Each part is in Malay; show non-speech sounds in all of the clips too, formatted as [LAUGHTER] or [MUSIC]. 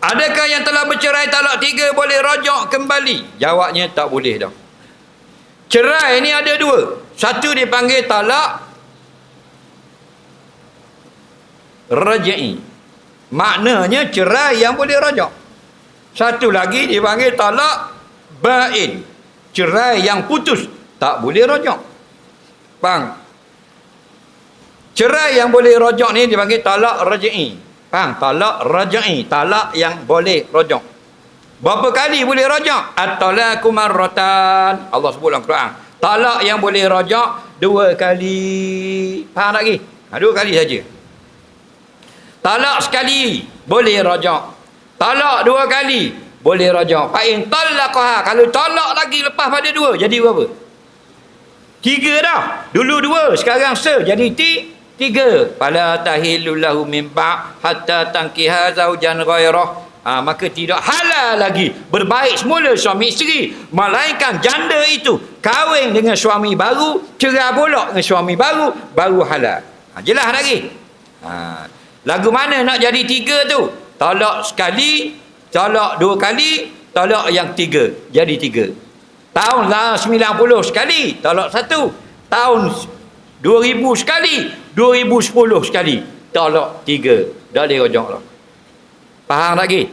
Adakah yang telah bercerai talak tiga boleh rojok kembali? Jawabnya tak boleh dah. Cerai ni ada dua. Satu dipanggil talak rajai. Maknanya cerai yang boleh rojok. Satu lagi dipanggil talak bain. Cerai yang putus tak boleh rojok. Bang. Cerai yang boleh rojok ni dipanggil talak rajai. Faham? Talak rajai. Talak yang boleh rojok. Berapa kali boleh rojok? At-talaku marratan. Allah sebut dalam Quran. Talak yang boleh rojok dua kali. Faham lagi? Ha, dua kali saja. Talak sekali boleh rojok. Talak dua kali boleh rojok. Fa'in talaqaha. Kalau talak lagi lepas pada dua, jadi berapa? Tiga dah. Dulu dua, sekarang se. Jadi ti, Tiga, fala tahillu lahu min hatta tankiha zaujan ghairah. Ha, maka tidak halal lagi berbaik semula suami isteri melainkan janda itu kahwin dengan suami baru cerai pula dengan suami baru baru halal. Ha, jelas lagi. Ha, lagu mana nak jadi tiga tu? Talak sekali talak dua kali talak yang tiga. Jadi tiga. Tahun lah 90 sekali talak satu. Tahun 2000 sekali 2010 sekali. Tolak tiga. Dah boleh rojok lah. Faham lagi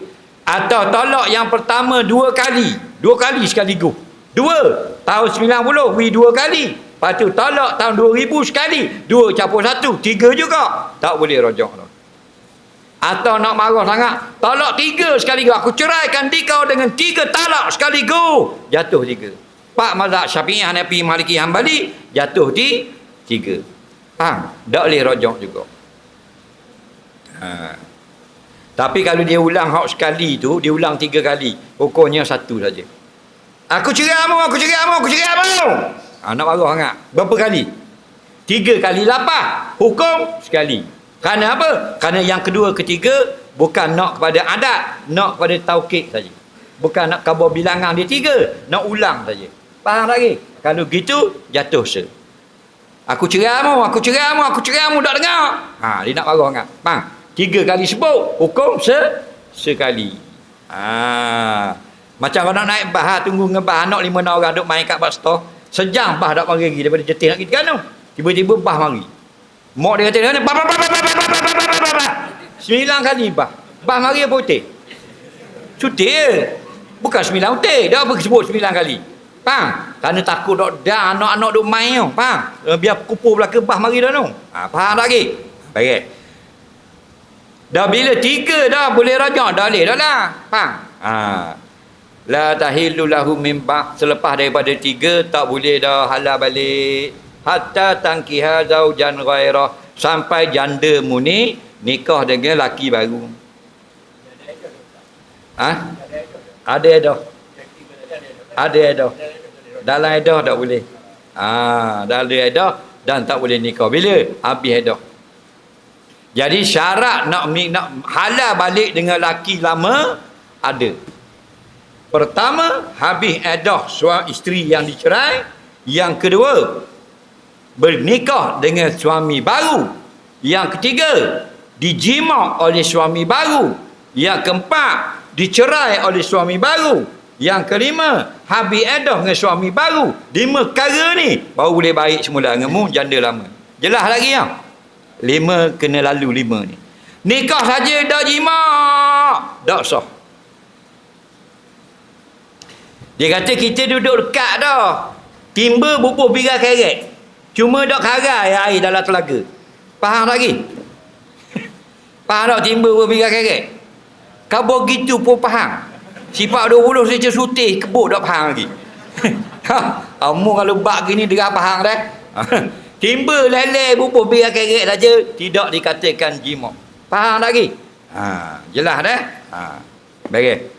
atau tolak yang pertama dua kali. Dua kali sekaligus dua. Tahun 90 wi dua kali. Lepas tu tolak tahun 2000 sekali. Dua campur satu. Tiga juga. Tak boleh rojok lah. Atau nak marah sangat talak tiga sekaligus aku ceraikan dikau dengan tiga talak sekaligus jatuh tiga. Pak mazhab Syafi'i Hanafi Maliki Hambali. Jatuh di tiga Faham? Tak boleh rojok juga. Ha. Tapi kalau dia ulang hak sekali tu, dia ulang tiga kali. Hukumnya satu saja. Aku cerai aku cerai aku cerai kamu. Ha, nak marah sangat. Berapa kali? Tiga kali lapar. Hukum sekali. Kerana apa? Kerana yang kedua, ketiga, bukan nak kepada adat, nak kepada taukik saja. Bukan nak kabar bilangan dia tiga, nak ulang saja. Faham lagi? Kalau gitu, jatuh se. Aku cerai kamu, aku cerai kamu, aku cerai kamu, tak dengar. Ha, dia nak marah kan. Bang, tiga kali sebut, hukum se sekali. Ha. Macam kalau nak naik bah, ha, tunggu bah, anak lima orang duk main kat bas store. Sejam bah tak mari lagi daripada jetih nak pergi kan Tiba-tiba bah mari. Mak dia kata, bah, bah, bah, bah, bah, bah, bah, bah, bah. Sembilan kali bah. Bah mari apa putih? Cuti Bukan sembilan putih. Dia apa sebut sembilan kali? Faham? Kerana takut dok dah anak-anak duk main tu. Faham? Uh, biar kupur belakang bah mari dah tu. Ha, faham lagi? Baik. Dah bila tiga dah boleh rajak dah boleh dah lah. Faham? Ha. La tahillu lahu min selepas daripada tiga tak boleh dah halal balik. Hatta tangkiha zaujan ghairah sampai janda mu ni nikah dengan laki baru. Ha? Ada dah. Ada dah. Dalam edah tak boleh. Ah, dalam edah dan tak boleh nikah. Bila? Habis edah. Jadi syarat nak nak halal balik dengan laki lama ada. Pertama, habis edah suami isteri yang dicerai. Yang kedua, bernikah dengan suami baru. Yang ketiga, dijima oleh suami baru. Yang keempat, dicerai oleh suami baru. Yang kelima, habis edah dengan suami baru. Lima perkara ni baru boleh baik semula dengan mu janda lama. Jelas lagi ya? Lima kena lalu lima ni. Nikah saja dah jima. Tak sah. Dia kata kita duduk dekat dah. Timba bubuh biga keret. Cuma dok karai air dalam telaga. Faham lagi? [LAUGHS] faham tak timba bubuh biga keret? Kau begitu pun faham. Sifat 20 saja sutih kebuk tak faham lagi. [LAUGHS] Kamu kalau bak gini dia faham dah. [LAUGHS] Timba lele bubuh biar keret saja tidak dikatakan jimat. Faham lagi? Ha, jelas dah? Ha. Baik.